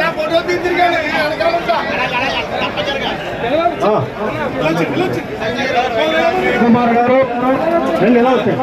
నటప తిమ్మూర్తి గారు. గారు కుమార్ గారు. రెండు ఎలా వచ్చాయి?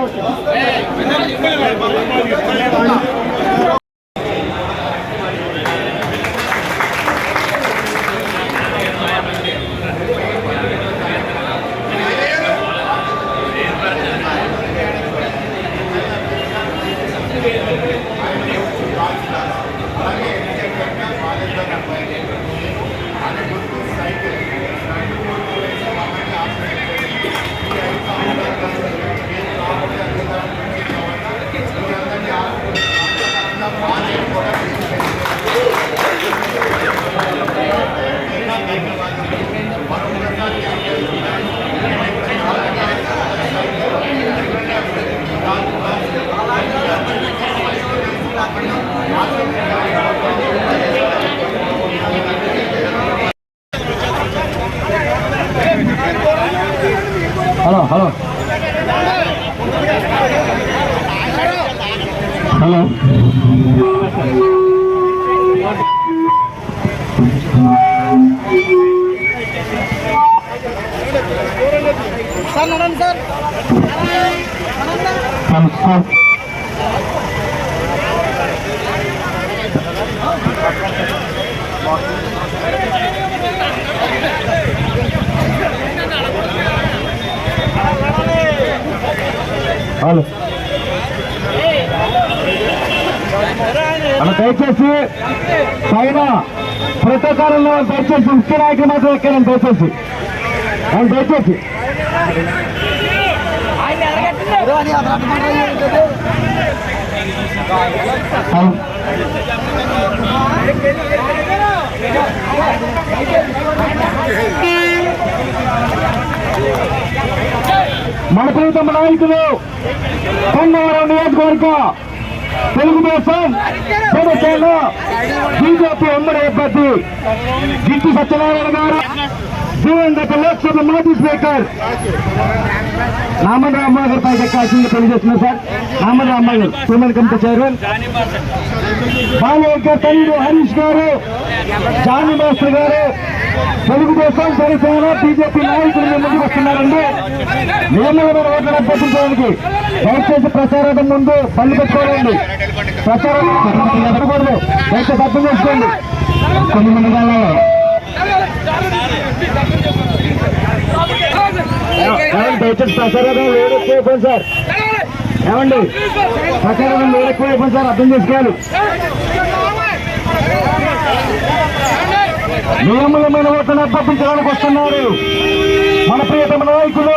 హలో హలో హలో సార్ నడండి సార్ సార్ హలో అలా దయచేసి పైన ప్రోటోకాల్లో దయచేసి ముఖ్య నాయకులు మాత్రం ఎక్కారని దయచేసి. అవును దయచేసి. అవును మన ప్రీతమ నాయకులు పొన్నవరం నియోజకవర్గ తెలుగుదేశం జనసేన బీజేపీ ఉమ్మడి అభ్యర్థి గిట్టి సత్యనారాయణ గారు జీవన్ గత లోక్సభ మాజీ స్పీకర్ నామన్ రామ్మ గారు పై ఎక్కాల్సింది పనిచేస్తున్నారు సార్. నామన్ రామ్మ గారు హ్యూమన్ కమిటీ చైర్మన్. బాలయ్య తల్లి హరీష్ గారు జానీ మాస్టర్ గారు తెలుగుదేశం జనసేన బీజేపీ నాయకులు మీ ముందుకు వస్తున్నారండి. నియమమైన ఓట్లను అభ్యర్థించడానికి దయచేసి ప్రచారం ముందు పళ్ళు పెట్టుకోవాలండి. ప్రచారం ఎదగకూడదు దయచేసి అర్థం చేసుకోండి. కొన్ని మండలాల్లో దయచేసి ప్రచారం వేడెక్కువైపోయింది సార్. ఏమండి ప్రచారం వేడెక్కువైపోయింది సార్. అర్థం చేసుకోవాలి. నియమలమైన ఓట్లను అభ్యర్థించడానికి వస్తున్నారు. మన ప్రియతమ నాయకులు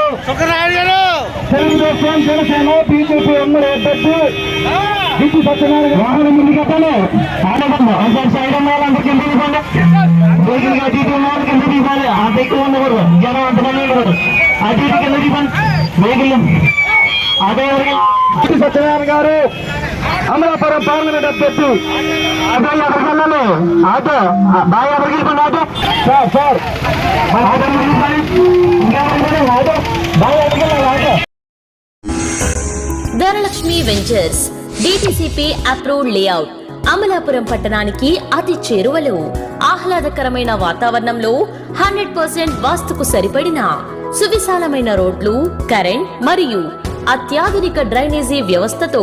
తెలుగుదేశం జనసేన బీజేపీ ఉమ్మడి అభ్యర్థి గిట్టి సత్యనారాయణ. వాహనం ముందు సైడ్ ఉన్న ఉన్న ఉండకూడదు. జనం అంతమంది ఉండకూడదు. ఇటు కిందకి ఇవ్వండి వెహికల్ అదే సత్యనారాయణ గారు అమలాపురం పార్లమెంట్ అభ్యర్థి అదే ఎవరికెళ్ళాలి ఆటో. బాగా ఎవరికి వెళ్ళిపోండి ఆటో. Sir sir. మన ఆటో. వెళ్ళిపోయి ఇంకెవరికి ఆటో. బాగా ఎవరికి వెళ్ళాలి auto. Dhanalakshmi ventures DTCP approved layout Amalapuram పట్టణానికి అతి చేరువలో. ఆహ్లాదకరమైన వాతావరణంలో హండ్రెడ్ పర్సెంట్ వాస్తుకు సరిపడిన సువిశాలమైన రోడ్లు కరెంట్ మరియు అత్యాధునిక డ్రైనేజీ వ్యవస్థతో